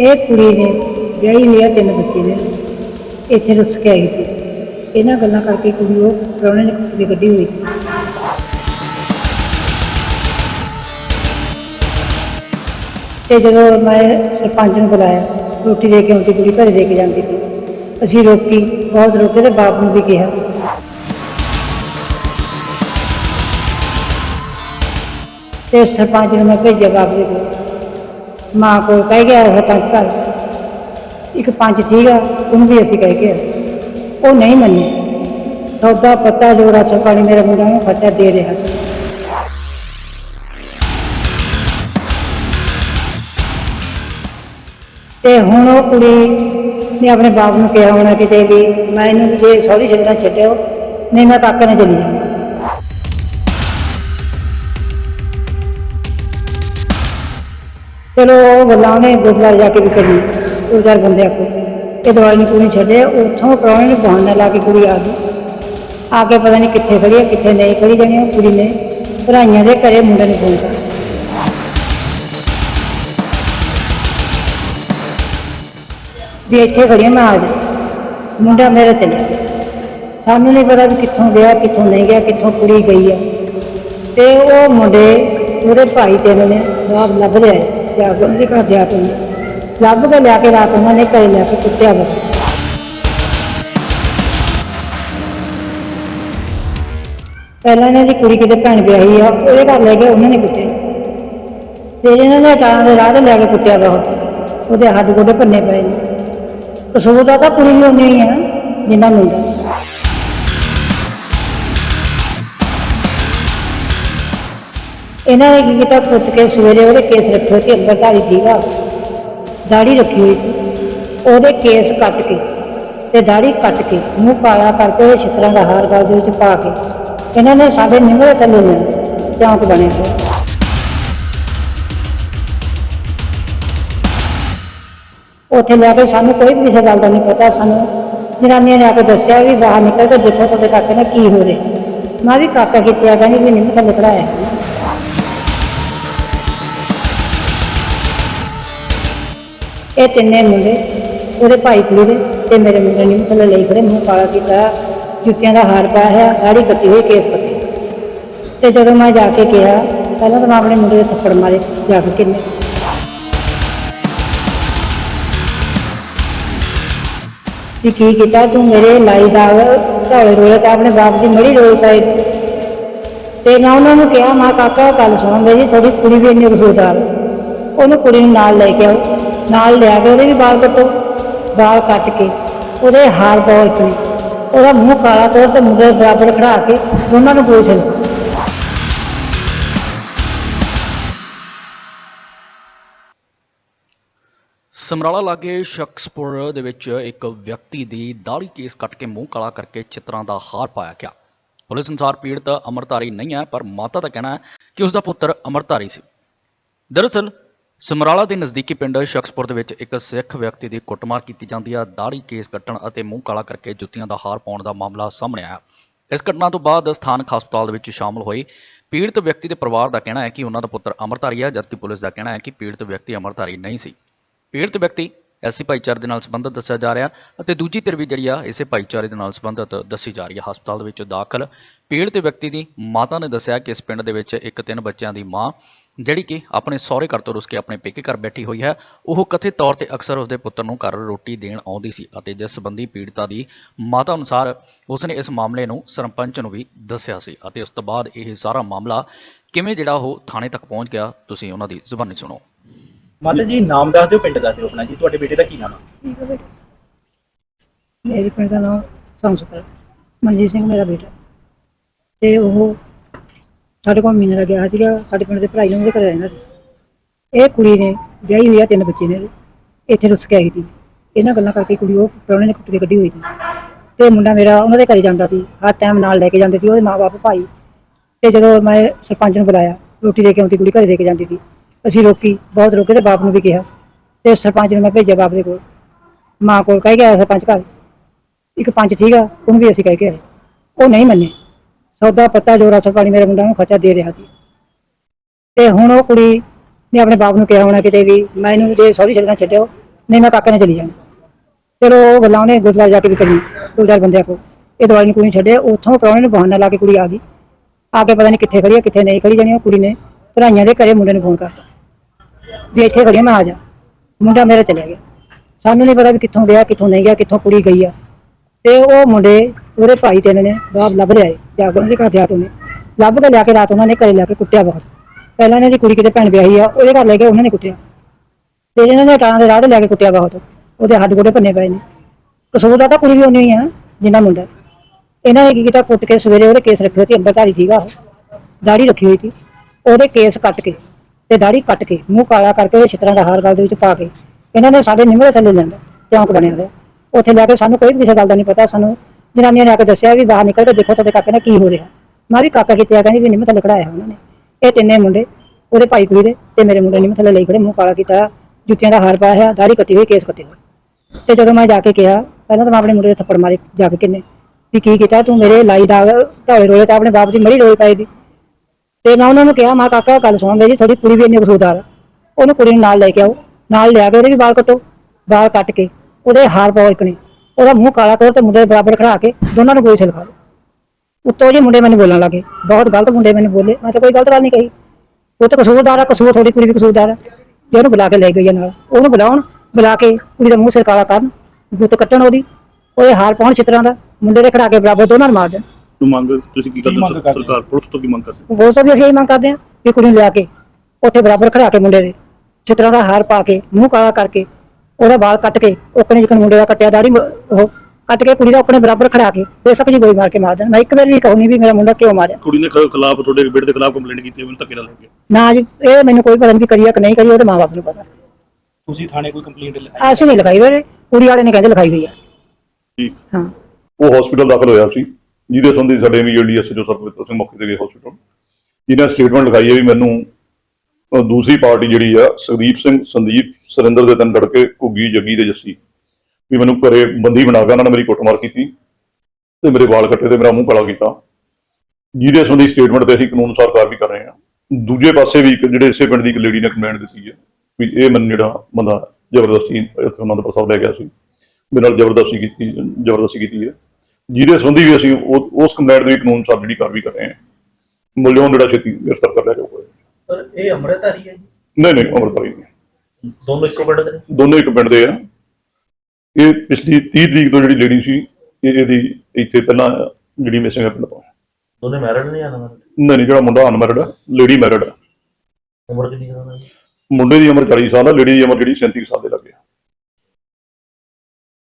ਇਹ ਕੁੜੀ ਨੇ ਵਿਆਹੀ ਹੋਈ ਆ ਤਿੰਨ ਬੱਚੇ ਨੇ। ਇੱਥੇ ਰੁੱਸ ਕੇ ਆਈ ਸੀ। ਇਹਨਾਂ ਗੱਲਾਂ ਕਰਕੇ ਕੁੜੀ ਉਹ ਪ੍ਰਾਹੁਣੇ ਨੇ ਕੁੜੀ ਕੱਢੀ ਹੋਈ ਸੀ। ਤੇ ਜਦੋਂ ਮੈਂ ਸਰਪੰਚ ਨੂੰ ਬੁਲਾਇਆ, ਰੋਟੀ ਦੇ ਕੇ ਆਉਂਦੀ ਕੁੜੀ ਘਰੇ ਦੇ ਕੇ ਜਾਂਦੀ ਸੀ। ਅਸੀਂ ਰੋਟੀ ਬਹੁਤ ਰੋਕੇ ਤੇ ਬਾਪ ਨੂੰ ਵੀ ਕਿਹਾ। ਤੇ ਸਰਪੰਚ ਨੂੰ ਮੈਂ ਭੇਜਿਆ ਬਾਪ ਦੇ ਕੋਲ। ਮਾਂ ਕੋਲ ਕਹਿ ਗਿਆ ਉਹ ਪੰਜ ਘਰ ਇੱਕ ਪੰਜ ਆ, ਉਹਨੂੰ ਵੀ ਅਸੀਂ ਕਹਿ ਕੇ ਉਹ ਨਹੀਂ ਮੰਨੀ। ਸੌਦਾ ਪੱਤਾ ਜੋ ਰਾਸ਼ਨ ਪਾਣੀ ਮੇਰੇ ਮੁੰਡਾ ਨੂੰ ਖਰਚਾ ਦੇ ਰਿਹਾ। ਸੀ ਤੇ ਹੁਣ ਉਹ ਕੁੜੀ ਨੇ ਆਪਣੇ ਬਾਪ ਨੂੰ ਕਿਹਾ ਹੋਣਾ ਕਿਤੇ ਵੀ, ਮੈਂ ਇਹਨੂੰ ਜੇ ਸੌਰੀ ਛੱਡਣਾ ਛੱਡਿਓ ਨਹੀਂ ਮੈਂ ਕਾਕਾ ਨੇ ਚਲੀ ਜਾਣਾ। ਚਲੋ ਉਹ ਗੱਲਾਂ ਉਹਨੇ ਗੁਰਦੁਆਰੇ ਜਾ ਕੇ ਵੀ ਕਰੀ, ਉਹ ਚਾਰ ਬੰਦੇ ਆਪੋ ਇਹ ਦਵਾਈ ਨੂੰ ਕੁੜੀ ਛੱਡੇ ਉੱਥੋਂ ਪ੍ਰਾਹੁਣੇ ਨੂੰ ਬਹਾਨਾ ਲਾ ਕੇ ਕੁੜੀ ਆ ਗਈ। ਆ ਕੇ ਪਤਾ ਨਹੀਂ ਕਿੱਥੇ ਖੜੀ ਹੈ ਕਿੱਥੇ ਨਹੀਂ ਖੜੀ ਜਾਣੀ ਉਹ ਕੁੜੀ ਨੇ। ਭਰਾਈਆਂ ਦੇ ਘਰੇ ਮੁੰਡੇ ਨੂੰ ਫੋਨ ਕਰ ਵੀ ਇੱਥੇ ਖੜੀ ਮੈਂ ਆ ਜਾ। ਮੁੰਡਾ ਮੇਰੇ ਤੇ ਸਾਨੂੰ ਨਹੀਂ ਪਤਾ ਵੀ ਕਿੱਥੋਂ ਗਿਆ, ਕਿੱਥੋਂ ਨਹੀਂ ਗਿਆ, ਕਿੱਥੋਂ ਕੁੜੀ ਗਈ ਹੈ ਤੇ ਉਹ ਮੁੰਡੇ ਉਹਦੇ ਭਾਈ ਤੇ ਨੇ ਰਾਤ ਲੱਭ ਲਿਆ। ਜਾ ਕੇ ਉਹਦੇ ਘਰ ਜਾ ਕੇ ਲੱਭ ਕੇ ਲਿਆ ਕੇ ਰਾਤ ਉਹਨਾਂ ਨੇ ਘਰੇ ਲਿਆ ਕੇ ਕੁੱਟਿਆ ਪਹਿਲਾਂ ਇਹਨਾਂ ਦੀ ਕੁੜੀ ਕਿਤੇ ਭੈਣ ਵਿਆਹੀ ਆ, ਉਹਦੇ ਘਰ ਲੈ ਕੇ ਉਹਨਾਂ ਨੇ ਕੁੱਟੇ ਤੇ ਇਹਨਾਂ ਨੇ ਟਾਂ ਦੇ ਰਾਹ ਤੇ ਲੈ ਕੇ ਕੁੱਟਿਆ ਵਾ ਉਹਦੇ ਹੱਡ ਗੋਡੇ ਭੰਨੇ ਪਏ ਨੇ। ਕਸੂਰ ਦਾ ਤਾਂ ਕੁੜੀ ਨੂੰ ਉਨੀ ਹੀ ਆ, ਜਿੰਨਾ ਮੁੰਡਾ। ਇਹਨਾਂ ਨੇ ਕੀ ਕੀਤਾ? ਪੁੱਤ ਕੇ ਸਵੇਰੇ ਉਹਦੇ ਕੇਸ ਰੱਖੇ ਹੋਏ ਤੇ ਅੰਦਰ ਧਾਰੀ ਦੀਵਾ ਦਾੜੀ ਰੱਖੀ ਹੋਈ ਸੀ। ਉਹਦੇ ਕੇਸ ਕੱਟ ਕੇ ਤੇ ਦਾੜੀ ਕੱਟ ਕੇ ਮੂੰਹ ਕਾਲਾ ਕਰਕੇ ਉਹ ਛਿੱਤਰਾਂ ਦਾ ਹਾਰ ਗਲ ਦੇ ਵਿੱਚ ਪਾ ਕੇ ਇਹਨਾਂ ਨੇ ਸਾਡੇ ਨਿੰਮੜੇ ਥੱਲੇ ਨੇ ਚੌਂਕ ਬਣੇ ਹੋਏ। ਉੱਥੇ ਲੈ ਕੇ ਸਾਨੂੰ ਕੋਈ ਵੀ ਕਿਸੇ ਗੱਲ ਦਾ ਨਹੀਂ ਪਤਾ। ਸਾਨੂੰ ਜਨਾਨੀਆਂ ਨੇ ਆ ਕੇ ਦੱਸਿਆ ਵੀ ਬਾਹਰ ਨਿਕਲ ਕੇ ਦੇਖੋ ਤੁਹਾਡੇ ਕਾਕੇ ਨਾਲ ਕੀ ਹੋ ਰਿਹਾ। ਮੈਂ ਵੀ ਕਾਕਾ ਕਿੱਥੇ ਆ, ਕਹਿੰਦੀ ਵੀ ਨਹੀਂ ਥੱਲੇ ਖੜਾਇਆ ਇਹ ਤਿੰਨੇ ਮੁੰਡੇ, ਉਹਦੇ ਭਾਈ ਕੁੜੀ ਦੇ ਤੇ ਮੇਰੇ ਮੁੰਡੇ ਨੇ ਥੱਲੇ ਲਈ ਖੜੇ, ਮੂੰਹ ਕਾਲਾ ਕੀਤਾ, ਜੁੱਤੀਆਂ ਦਾ ਹਾਰ ਪਾਇਆ ਹੈ ਦਾੜੀ ਕੱਟੀ ਹੋਈ ਕੇਸ ਕੱਟੇ ਤੇ ਜਦੋਂ ਮੈਂ ਜਾ ਕੇ ਕਿਹਾ, ਪਹਿਲਾਂ ਤਾਂ ਮੈਂ ਆਪਣੇ ਮੁੰਡੇ ਦੇ ਥੱਪੜ ਮਾਰੇ, ਜਾ ਕੇ ਕਿੰਨੇ। ਵੀ ਕੀ ਕੀਤਾ, ਤੂੰ ਮੇਰੇ ਲਾਈ ਦਾ ਘੋੜੇ ਰੋਲੇ ਤੇ ਆਪਣੇ ਬਾਪ ਦੀ ਮੜੀ ਰੋਈ ਪਈ। ਤੇ ਮੈਂ ਉਹਨਾਂ ਨੂੰ ਕਿਹਾ, ਮਾ ਕਾਕਾ, ਗੱਲ ਸੁਣੋ ਮੇਰੀ, ਤੁਹਾਡੀ ਕੁੜੀ ਵੀ ਇੰਨੀ ਕਸੂਰਦਾਰ ਉਹਨੂੰ ਕੁੜੀ ਨੂੰ ਨਾਲ ਲੈ ਕੇ ਆਓ। ਨਾਲ ਲਿਆ ਕੇ ਉਹਦੇ ਵੀ ਵਾਲ ਕੱਟੋ ਵਾਲ ਕੱਟ ਕੇ। ਉਹਦੇ ਹਾਰ ਬਹੁਤ ਨੇ ਉਹਦਾ ਮੂੰਹ ਕਾਲਾ ਤੋੜ ਤੇ ਮੁੰਡੇ ਬਰਾਬਰ ਖੜਾ ਕੇ ਉਹਨਾਂ ਨੂੰ ਪੁੱਛ ਲਓ ਸਮਰਾਲਾ ਲਾਗੇ ਸ਼ਖਸਪੁਰ ਦੇ ਵਿੱਚ ਇੱਕ ਵਿਅਕਤੀ ਦੀ ਦਾੜੀ ਕੇਸ ਕੱਟ ਕੇ ਮੂੰਹ ਕਾਲਾ ਕਰਕੇ ਚਿੱਤਰਾਂ ਦਾ ਹਾਰ ਪਾਇਆ ਗਿਆ। ਪੁਲਿਸ ਅਨੁਸਾਰ ਪੀੜਤ ਅਮਰਤਾਰੀ ਨਹੀਂ ਹੈ, ਪਰ ਮਾਤਾ ਦਾ ਕਹਿਣਾ ਹੈ ਕਿ ਉਸ ਦਾ ਪੁੱਤਰ ਅਮਰਤਾਰੀ ਸੀ। ਦਰਅਸਲ ਸਮਰਾਲਾ ਦੇ ਨਜ਼ਦੀਕੀ ਪਿੰਡ ਸ਼ਖਸਪੁਰ ਦੇ ਵਿੱਚ ਇੱਕ ਸਿੱਖ ਵਿਅਕਤੀ ਦੀ ਕੁੱਟਮਾਰ ਕੀਤੀ ਜਾਂਦੀ ਹੈ ਦਾੜੀ ਕੇਸ ਕੱਟਣ ਅਤੇ ਮੂੰਹ ਕਾਲਾ ਕਰਕੇ ਜੁੱਤੀਆਂ ਦਾ ਹਾਰ ਪਾਉਣ ਦਾ ਮਾਮਲਾ ਸਾਹਮਣੇ ਆਇਆ। ਇਸ ਘਟਨਾ ਤੋਂ ਬਾਅਦ ਸਥਾਨਕ ਹਸਪਤਾਲ ਦੇ ਵਿੱਚ ਸ਼ਾਮਲ ਹੋਈ। ਪੀੜਤ ਵਿਅਕਤੀ ਦੇ ਪਰਿਵਾਰ ਦਾ ਕਹਿਣਾ ਹੈ ਕਿ ਉਹਨਾਂ ਦਾ ਪੁੱਤਰ ਅਮਰਤਾਰੀ ਹੈ ਜਦਕਿ ਪੁਲਿਸ ਦਾ ਕਹਿਣਾ ਹੈ ਕਿ ਪੀੜਤ ਵਿਅਕਤੀ ਅਮਰਤਾਰੀ ਨਹੀਂ ਸੀ। ਪੀੜਤ ਵਿਅਕਤੀ ਐਸੀ ਭਾਈਚਾਰੇ ਦੇ ਨਾਲ ਸੰਬੰਧਿਤ ਦੱਸਿਆ ਜਾ ਰਿਹਾ ਅਤੇ ਦੂਜੀ ਧਿਰ ਵੀ ਜਿਹੜੀ ਆ, ਇਸੇ ਭਾਈਚਾਰੇ ਦੇ ਨਾਲ ਸੰਬੰਧਿਤ ਦੱਸੀ ਜਾ ਰਹੀ ਹੈ ਹਸਪਤਾਲ ਦੇ ਵਿੱਚ ਦਾਖਲ ਪੀੜਤ ਵਿਅਕਤੀ ਦੀ ਮਾਤਾ ਨੇ ਦੱਸਿਆ ਕਿ ਇਸ ਪਿੰਡ ਦੇ ਵਿੱਚ ਇੱਕ ਤਿੰਨ ਬੱਚਿਆਂ ਦੀ ਮਾਂ ਜਿਹੜੀ ਕਿ ਆਪਣੇ ਸਹੁਰੇ ਘਰ ਤੋਂ ਰੁੱਸ ਕੇ ਆਪਣੇ ਪੇਕੇ ਘਰ ਬੈਠੀ ਹੋਈ ਹੈ ਉਹ ਕਥਿਤ ਤੌਰ ਤੇ ਅਕਸਰ ਉਸਦੇ ਪੁੱਤਰ ਨੂੰ ਘਰ ਰੋਟੀ ਦੇਣ ਆਉਂਦੀ ਸੀ ਅਤੇ ਜਿਸ ਸੰਬੰਧੀ ਪੀੜਤਾ ਦੀ ਮਾਤਾ ਅਨੁਸਾਰ ਉਸਨੇ ਇਸ ਮਾਮਲੇ ਨੂੰ ਸਰਪੰਚ ਨੂੰ ਵੀ ਦੱਸਿਆ ਸੀ ਅਤੇ ਉਸ ਤੋਂ ਬਾਅਦ ਇਹ ਸਾਰਾ ਮਾਮਲਾ ਕਿਵੇਂ ਜਿਹੜਾ ਉਹ ਥਾਣੇ ਤੱਕ ਪਹੁੰਚ ਗਿਆ ਤੁਸੀਂ ਉਹਨਾਂ ਦੀ ਜ਼ੁਬਾਨੀ ਸੁਣੋ। ਮਾਤਾ ਜੀ ਨਾਮ ਦੱਸ ਦਿਓ ਪਿੰਡ ਦੱਸ ਦਿਓ ਆਪਣਾ ਜੀ। ਤੁਹਾਡੇ ਬੇਟੇ ਦਾ ਕੀ ਨਾਮ ਹੈ ਮੇਰੇ ਪਿੰਡ ਦਾ ਨਾਮ ਸੰਸਕਰ ਮਨਜੀਤ ਸਿੰਘ ਮੇਰਾ ਬੇਟਾ। ਤੇ ਉਹ ਸਾਡੇ ਕੋਲ ਮਹੀਨੇ ਦਾ ਗਿਆ ਸੀਗਾ, ਸਾਡੇ ਪਿੰਡ ਦੇ ਭਰਾਈ ਨੂੰ ਉਹਦੇ ਘਰੇ ਰਹਿੰਦਾ ਸੀ। ਇਹ ਕੁੜੀ ਨੇ ਵਿਆਹੀ ਹੋਈ ਆ, ਤਿੰਨ ਬੱਚੇ ਨੇ। ਇਹਦੇ। ਇੱਥੇ ਰੁੱਸ ਕੇ ਆਈ ਸੀ। ਇਹਨਾਂ ਗੱਲਾਂ ਕਰਕੇ ਕੁੜੀ ਉਹ ਪ੍ਰਾਹੁਣੇ ਨੇ ਕੁੱਟ ਕੇ ਕੱਢੀ ਹੋਈ ਸੀ। ਤੇ ਮੁੰਡਾ ਮੇਰਾ ਉਹਨਾਂ ਦੇ ਘਰੇ ਜਾਂਦਾ ਸੀ। ਹਰ ਟਾਈਮ ਨਾਲ ਲੈ ਕੇ ਜਾਂਦੇ ਸੀ, ਉਹਦੇ ਮਾਪੇ ਭਾਈ। ਤੇ ਜਦੋਂ ਮੈਂ ਸਰਪੰਚ ਨੂੰ ਬੁਲਾਇਆ, ਰੋਟੀ ਦੇ ਕੇ ਆਉਂਦੀ ਕੁੜੀ ਘਰੇ ਦੇ ਕੇ ਜਾਂਦੀ ਸੀ। ਅਸੀਂ ਰੋਕੀ, ਬਹੁਤ ਰੋਕੇ ਤੇ ਬਾਪ ਨੂੰ ਵੀ ਕਿਹਾ। ਤੇ ਸਰਪੰਚ ਨੂੰ ਮੈਂ ਭੇਜਿਆ ਬਾਪ ਦੇ ਕੋਲ। ਮਾਂ ਕੋਲ ਕਹਿ ਗਿਆ ਸਰਪੰਚ ਘਰ। ਇੱਕ ਪੰਚ ਠੀਕ ਆ ਉਹਨੂੰ ਵੀ ਅਸੀਂ ਕਹਿ ਕੇ ਆਏ। ਉਹ ਨਹੀਂ ਮੰਨੇ। ਸੌਦਾ ਪੱਤਾ ਜੋ ਰਾਸ਼ਨ ਪਾਣੀ ਮੇਰੇ ਮੁੰਡਾ ਨੂੰ ਖਰਚਾ ਦੇ ਰਿਹਾ ਸੀ। ਤੇ ਹੁਣ ਉਹ ਕੁੜੀ ਨੇ ਆਪਣੇ ਬਾਪ ਨੂੰ ਕਿਹਾ ਹੋਣਾ ਕਿਤੇ ਵੀ ਮੈਂ ਜੇ ਸੌਰੀ ਛੱਡਣਾ ਛੱਡਿਓ, ਨਹੀਂ ਮੈਂ ਕਾਕੇ ਨੇ ਚਲੀ ਜਾਣਾ। ਚਲੋ ਉਹ ਗੱਲਾਂ ਉਹਨੇ ਗੁਰਦੁਆਰੇ ਜਾ ਕੇ ਵੀ ਕਰੀ ਦੋ ਬੰਦਿਆਂ ਕੋਲ। ਇਹ ਦਵਾਈ ਨੂੰ ਕੁੜੀ ਛੱਡਿਆ, ਉੱਥੋਂ ਪ੍ਰਾਹੁਣੇ ਨੂੰ ਬਹਾਨਾ ਲਾ ਕੇ ਕੁੜੀ ਆ ਗਈ। ਆ ਕੇ ਪਤਾ ਨਹੀਂ ਕਿੱਥੇ ਖੜੀ ਆ, ਕਿੱਥੇ ਨਹੀਂ ਖੜੀ, ਜਾਣੀ ਉਹ ਕੁੜੀ ਨੇ ਭਰਾਈਆਂ ਦੇ ਘਰੇ ਮੁੰਡੇ ਨੂੰ ਫੋਨ ਕਰਤਾ। ਵੀ ਇੱਥੇ ਖੜੀ ਮੈਂ ਆ ਜਾ। ਮੁੰਡਾ ਮੇਰਾ ਚਲਿਆ ਗਿਆ। ਸਾਨੂੰ ਨਹੀਂ ਪਤਾ ਵੀ ਕਿੱਥੋਂ ਗਿਆ, ਕਿੱਥੋਂ ਨਹੀਂ ਗਿਆ, ਕਿੱਥੋਂ ਕੁੜੀ ਗਈ ਆ। ਤੇ ਉਹ ਮੁੰਡੇ ਉਹਦੇ ਭਾਈ ਤੇ ਨੇ ਬਾਪ ਲੱਭ ਲਿਆਏ ਜਾ ਕੇ ਉਹਨਾਂ ਦੇ ਘਰ ਜਾ ਕੇ ਉਹਨੇ ਲੱਭ ਕੇ ਲਿਆ ਕੇ ਰਾਤ ਉਹਨਾਂ ਨੇ ਘਰੇ ਲਿਆ ਕੇ ਕੁੱਟਿਆ ਬਹੁਤ। ਪਹਿਲਾਂ ਇਹਨਾਂ ਦੀ ਕੁੜੀ ਕਿਤੇ ਭੈਣ ਵਿਆਹੀ ਆ, ਉਹਦੇ ਘਰ ਲੈ ਕੇ ਉਹਨਾਂ ਨੇ ਕੁੱਟਿਆ। ਤੇ ਇਹਨਾਂ ਨੇ ਟਾਂ ਦੇ ਰਾਹ ਤੇ ਲੈ ਕੇ ਕੁੱਟਿਆ ਬਹੁਤ। ਉਹਦੇ ਹੱਡ ਗੋਡੇ ਭੰਨੇ ਪਏ ਨੇ। ਕਸੂਰ ਦਾ ਤਾਂ ਕੁੜੀ ਵੀ ਉਨੀ ਹੀ ਆ, ਜਿੰਨਾ ਮੁੰਡਾ। ਇਹਨਾਂ ਨੇ ਕੀ ਕੀਤਾ, ਕੁੱਟ ਕੇ ਸਵੇਰੇ ਉਹਦੇ ਕੇਸ ਰੱਖੇ ਹੋਏ ਸੀ, ਅੰਬਰਧਾਰੀ ਸੀਗਾ ਉਹ। ਦਾੜੀ ਰੱਖੀ ਹੋਈ ਸੀ। ਉਹਦੇ ਕੇਸ ਕੱਟ ਕੇ ਤੇ ਦਾੜੀ ਕੱਟ ਕੇ ਮੂੰਹ ਕਾਲਾ ਕਰਕੇ ਉਹਦੇ ਛਿੱਤਰਾਂ ਦਾ ਹਾਰ ਗਲ ਦੇ ਵਿੱਚ ਪਾ ਕੇ ਇਹਨਾਂ ਨੇ ਸਾਡੇ ਨਿਮਰੇ ਥੱਲੇ ਲੈਂਦਾ ਚੌਂਕ ਬਣਿਆ ਹੋਇਆ। ਉੱਥੇ ਲੈ ਕੇ ਸਾਨੂੰ ਕੋਈ ਵੀ ਕਿਸੇ ਗੱਲ ਦਾ ਨਹੀਂ ਪਤਾ, ਸਾਨੂੰ ਜਨਾਨੀਆਂ ਨੇ ਆ ਕੇ ਦੱਸਿਆ ਵੀ ਬਾਹਰ ਨਿਕਲ ਕੇ ਦੇਖੋ ਤੁਹਾਡੇ ਕਾਕੇ ਨਾਲ ਕੀ ਹੋ ਰਿਹਾ। ਮੈਂ ਵੀ ਕਾਕਾ ਕਿਤੇ ਆ? ਕਹਿੰਦੀ ਵੀ ਨਿੰਮ ਥੱਲੇ ਕਢਾਇਆ ਉਹਨਾਂ ਨੇ। ਇਹ ਤਿੰਨੇ ਮੁੰਡੇ, ਉਹਦੇ ਭਾਈ ਕੁੜੀ ਦੇ ਤੇ ਮੇਰੇ ਮੁੰਡੇ ਨਿੰਮ ਥੱਲੇ ਲਈ ਖੜੇ, ਮੂੰਹ ਕਾਲਾ ਕੀਤਾ, ਜੁੱਤੀਆਂ ਦਾ ਹਾਰ ਪਾਇਆ ਹੋਇਆ ਦਾੜੀ ਕੱਟੀ ਹੋਈ, ਕੇਸ ਕੱਟੇ ਹੋਏ। ਤੇ ਜਦੋਂ ਮੈਂ ਜਾ ਕੇ ਕਿਹਾ, ਪਹਿਲਾਂ ਤਾਂ ਮੈਂ ਆਪਣੇ ਮੁੰਡੇ ਦੇ ਥੱਪੜ ਮਾਰੇ ਜਾ ਕੇ ਕਿੰਨੇ, ਵੀ ਕੀ ਕੀਤਾ ਤੂੰ ਮੇਰੇ ਲਾਈ ਦਾ ਧੌਲੇ ਰੋਏ ਤਾਂ ਆਪਣੇ ਬਾਪ ਦੀ ਮਰੀ ਰੋਏ ਪਾਈ ਦੀ। ਤੇ ਮੈਂ ਉਹਨਾਂ ਨੂੰ ਕਿਹਾ, ਮੈਂ ਕਾਕਾ, ਗੱਲ ਸੁਣ ਜੀ ਤੁਹਾਡੀ ਕੁੜੀ ਵੀ ਇੰਨੀ ਕਸੂਰਦਾਰ ਆ। ਉਹਨੂੰ ਕੁੜੀ ਨੂੰ ਨਾਲ ਲੈ ਕੇ ਆਓ, ਨਾਲ ਲਿਆ ਕੇ ਉਹਦੇ ਵੀ ਵਾਲ ਕੱਟੋ। ਵਾਲ ਕੱਟ ਕੇ ਉਹਦੇ ਹਾਰ ਪਾਓ ਇੱਕ ਨੇ। ਉਹਦਾ ਮੂੰਹ ਕਾਲਾ ਕਰੋ ਤੇ ਮੁੰਡੇ ਦੇ ਬਰਾਬਰ ਖੜਾ ਕੇ ਦੋਨਾਂ ਨੂੰ ਗੋਈ ਛਲਕਾ ਲਓ। ਉੱਤੋਂ ਜੀ ਮੁੰਡੇ ਮੈਨੂੰ ਬੋਲਣ ਲੱਗੇ। ਬਹੁਤ ਗਲਤ ਮੁੰਡੇ ਮੈਨੂੰ ਬੋਲੇ। ਮੈਂ ਤਾਂ ਕੋਈ ਗਲਤ ਗੱਲ ਨਹੀਂ ਕਹੀ। ਉਹ ਤਾਂ ਕਸੂਰਦਾਰ ਆ ਕਸੂਰ ਥੋੜੀ ਕੁੜੀ ਵੀ ਕਸੂਰਦਾਰ ਆ। ਜੇ ਉਹਨੂੰ ਬੁਲਾ ਕੇ ਲੈ ਗਈ ਆ ਨਾਲ ਉਹਨੂੰ ਬੁਲਾਉਣ ਬੁਲਾ ਕੇ ਕੁੜੀ ਦਾ ਮੂੰਹ ਸਿਰ ਕਾਲਾ ਕਰਨ ਗੁੱਤ ਕੱਟਣ ਉਹਦੀ ਉਹਦੇ ਹਾਰ ਪਾਉਣ ਚਿੱਤਰਾਂ ਦਾ ਮੁੰਡੇ ਦੇ ਖੜਾ ਕੇ ਬਰਾਬਰ ਦੋਨਾਂ ਨੂੰ ਮਾਰ ਦੇਣ। ਨੂੰ ਮੰਗ ਤੁਸੀਂ ਕੀ ਕਰਦੇ ਹੋ? ਸਰਕਾਰ ਪੁਲਿਸ ਤੋਂ ਕੀ ਮੰਗ ਕਰਦੇ ਉਹ ਤਾਂ ਵੀ ਅਸੀਂ ਇਹੀ ਮੰਗ ਕਰਦੇ ਹਾਂ ਕਿ ਕੁੜੀ ਨੂੰ ਲਿਆ ਕੇ ਉੱਥੇ ਬਰਾਬਰ ਖੜਾ ਕੇ ਮੁੰਡੇ ਦੇ ਚਿੱਤਰਾਂ ਦਾ ਹਾਰ ਪਾ ਕੇ ਮੂੰਹ ਕਾਲਾ ਕਰਕੇ ਉਹਦਾ ਵਾਲ ਕੱਟ ਕੇ ਉਹਕਣੇ ਜਿਕਣ ਮੁੰਡੇ ਦਾ ਕੱਟਿਆ ਦਾੜੀ ਉਹ ਕੱਟ ਕੇ ਕੁੜੀ ਦਾ ਆਪਣੇ ਬਰਾਬਰ ਖੜਾ ਕੇ ਬੇਸ਼ੱਕ ਜੀ ਗੋਲੀ ਮਾਰ ਕੇ ਮਾਰ ਦੇਣ। ਮੈਂ ਇੱਕ ਵਾਰ ਵੀ ਕਹੂੰਗੀ ਵੀ ਮੇਰਾ ਮੁੰਡਾ ਕਿਉਂ ਮਾਰਿਆ। ਕੁੜੀ ਨੇ ਖਿਲਾਫ ਤੁਹਾਡੇ ਬੇਟੇ ਦੇ ਖਿਲਾਫ ਕੰਪਲੇਂਟ ਕੀਤੀ ਉਹਨੂੰ ਧੱਕੇ ਨਾਲ ਲੈ ਗਿਆ ਨਾ ਜੀ ਇਹ ਮੈਨੂੰ ਕੋਈ ਪਤਾ ਨਹੀਂ ਵੀ ਕਰੀ ਆ ਕਿ ਨਹੀਂ ਕਰੀ ਉਹਦੇ ਮਾਪੇ ਨੂੰ ਪਤਾ। ਤੁਸੀਂ ਥਾਣੇ ਕੋਈ ਕੰਪਲੇਂਟ ਅਸੀਂ ਨਹੀਂ ਲਿਖਾਈ ਹੋਈ ਕੁੜੀ ਵਾਲੇ ਨੇ ਕਹਿੰਦੇ ਲਿਖਾਈ ਹੋਈ ਆ। ਠੀਕ। ਹਾਂ। ਉਹ ਹਸਪੀਟਲ ਦਾਖਲ ਹੋਇਆ ਸੀ ਜਿਹਦੇ ਸੰਬੰਧੀ ਸਾਡੇ ਇਮੀਡੀਏਟਲੀ ਐਸਐਚਓ ਸਰਪ੍ਰਸਤ ਸਿੰਘ ਮੌਕੇ ਤੇ ਗਏ ਹਸਪੀਟਲ ਜਿਹਨੇ ਸਟੇਟਮੈਂਟ ਲਿਖਾਈ ਹੈ ਵੀ ਮੈਨੂੰ ਦੂਸਰੀ ਪਾਰਟੀ ਜਿਹੜੀ ਆ, ਸੁਖਦੀਪ ਸਿੰਘ, ਸੰਦੀਪ, ਸੁਰਿੰਦਰ ਦੇ ਤਿੰਨ ਲੜਕੇ ਘੁੱਗੀ ਜੱਗੀ ਤੇ ਜੱਸੀ। ਵੀ ਮੈਨੂੰ ਘਰੇ ਬੰਦੀ ਬਣਾ ਕੇ ਉਹਨਾਂ ਨੇ ਮੇਰੀ ਕੁੱਟਮਾਰ ਕੀਤੀ ਤੇ ਮੇਰੇ ਵਾਲ ਕੱਟੇ ਤੇ ਮੇਰਾ ਮੂੰਹ ਕਾਲਾ ਕੀਤਾ। ਜਿਹਦੇ ਸੰਬੰਧੀ ਸਟੇਟਮੈਂਟ ਤੇ ਅਸੀਂ ਕਾਨੂੰਨ ਅਨੁਸਾਰ ਕਾਰਵਾਈ ਕਰ ਰਹੇ ਹਾਂ। ਦੂਜੇ ਪਾਸੇ ਵੀ ਇੱਕ ਜਿਹੜੇ ਇਸੇ ਪਿੰਡ ਦੀ ਇੱਕ ਲੇਡੀ ਨੇ ਕੰਪਲੇਂਟ ਦਿੱਤੀ ਹੈ ਵੀ ਇਹ ਮੈਨੂੰ ਜਿਹੜਾ ਬੰਦਾ ਜ਼ਬਰਦਸਤੀ, ਇੱਥੇ ਉਹਨਾਂ ਦਾ ਸਾਹਿਬ ਲੈ ਗਿਆ ਸੀ। ਮੇਰੇ ਨਾਲ ਜ਼ਬਰਦਸਤੀ ਕੀਤੀ ਜ਼ਬਰਦਸਤੀ ਕੀਤੀ ਹੈ। ਜਿਹਦੇ ਸੰਬੰਧੀ ਵੀ ਅਸੀਂ ਉਹ- ਉਸ ਕੰਪਲੇਂਟ ਦੀ ਕਾਨੂੰਨ ਸਾਹਿਬ ਜਿਹੜੀ ਕਾਰਵਾਈ ਕਰ ਰਹੇ ਹਾਂ। ਮੁਲਜ਼ਮ ਜਿਹੜਾ ਛੇਤੀ ਗ੍ਰਿਫਤਾਰ ਕਰ ਲਿਆ ਜਾਊਗਾ। ਸਰ ਇਹ ਅੰਮ੍ਰਿਤਧਾਰੀ ਹੈ ਜੀ? ਨਹੀਂ ਨਹੀਂ ਅਮਰਤਾਰੀ ਨਹੀਂ। ਦੋਨੋਂ ਇੱਕੋ ਪਿੰਡ ਦੇ ਨੇ? ਦੋਨੋਂ ਇੱਕ ਪਿੰਡ ਦੇ ਆ। ਇਹ ਪਿਛਲੀ 30 ਤਰੀਕ ਤੋਂ ਜਿਹੜੀ ਲੇਡੀ ਸੀ ਇਹ ਇਹਦੀ ਇੱਥੇ ਪਹਿਲਾਂ ਜਿਹੜੀ ਮਿਸਿੰਗ ਹੈ ਪਿੰਡ ਤੋਂ। ਦੋਨੇ ਮੈਰਿਡ ਨਹੀਂ ਆਣਾ ਨਹੀਂ ਨਹੀਂ ਜਿਹੜਾ ਮੁੰਡਾ ਅਨਮੈਰਿਡ ਲੇਡੀ ਮੈਰਿਡ ਉਮਰ ਕਿੰਨੀ ਹੈ ਉਹਨਾਂ ਦੀ? ਮੁੰਡੇ ਦੀ ਉਮਰ 40 ਸਾਲ ਹੈ ਲੇਡੀ ਦੀ ਉਮਰ ਜਿਹੜੀ 37 ਸਾਲ ਦੇ ਲੱਗੇ।